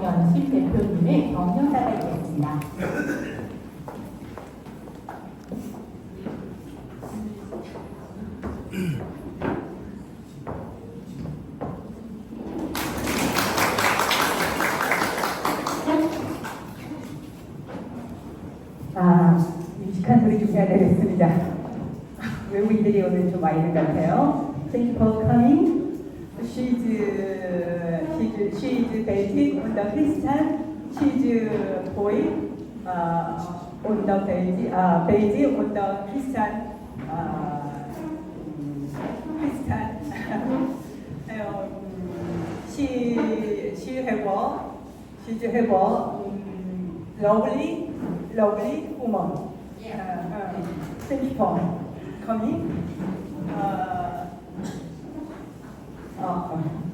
정연실 대표님의 격려사가 있겠습니다. 아, 뮤직한 소리 중해야 되겠습니다. 외국인들이 오늘 좀 많이 있는 것 같아요 coming. She's, Belgian on the Christian. She's boy uh, on the Belgian, uh, Belgian on the Christian. Uh, Christian. um, she, she have a, she have a um, lovely, lovely woman. Uh, uh, thank you for coming. Uh, 哦，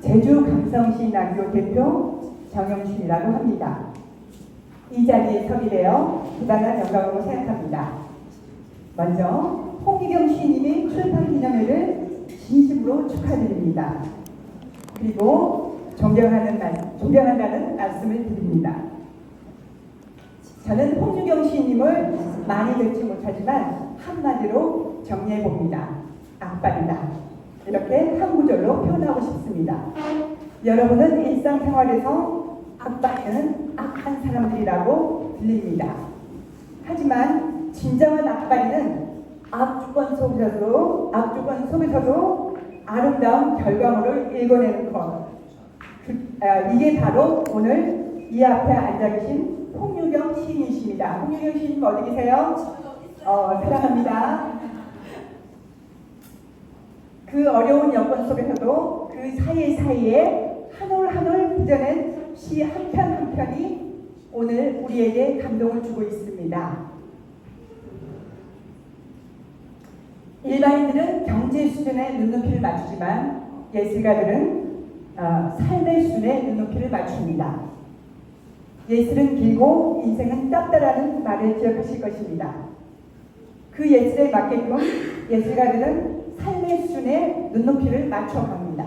제주 감성신학교 대표 정영춘이라고 합니다. 이 자리에 서게 되어 대단한 영광으로 생각합니다. 먼저 홍기경 시인님의 출판 기념회를 진심으로 축하드립니다. 그리고 존경하는 말, 존경한다는 말씀을 드립니다. 저는 홍유경 시인님을 많이 뵙지 못하지만 한마디로 정리해 봅니다. 악발이다. 이렇게 한 구절로 표현하고 싶습니다. 여러분은 일상생활에서 악발이는 악한 사람들이라고 들립니다. 하지만 진정한 악발이는 악주권 속에서도 악주권 속에서도 아름다운 결과물을 읽어내는 것. 그, 아, 이게 바로 오늘 이 앞에 앉아 계신 홍유경 시인이십니다. 홍유경 시인님 어디 계세요? 어, 사랑합니다. 그 어려운 여건 속에서도 그 사이사이에 한 올 한올 빚어낸 시 한 편 한 편이 오늘 우리에게 감동을 주고 있습니다. 일반인들은 경제 수준에 눈높이를 맞추지만 예술가들은 어, 삶의 수준에 눈높이를 맞춥니다. 예술은 길고 인생은 짧다라는 말을 기억하실 것입니다. 그 예술에 맞게끔 예술가들은 삶의 수준에 눈높이를 맞춰갑니다.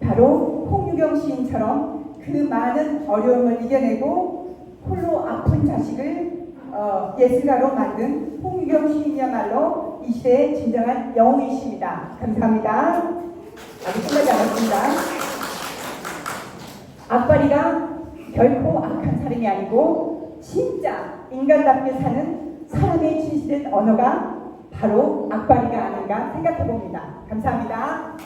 바로 홍유경 시인처럼 그 많은 어려움을 이겨내고 홀로 아픈 자식을 어, 예술가로 만든 홍유경 시인이야말로 이 시대의 진정한 영웅이십니다. 감사합니다. 아직 끝나지 않았습니다. 악바리가 결코 악한 사람이 아니고 진짜 인간답게 사는 사람의 진실된 언어가 바로 악바리가 아닌가 생각해 봅니다. 감사합니다.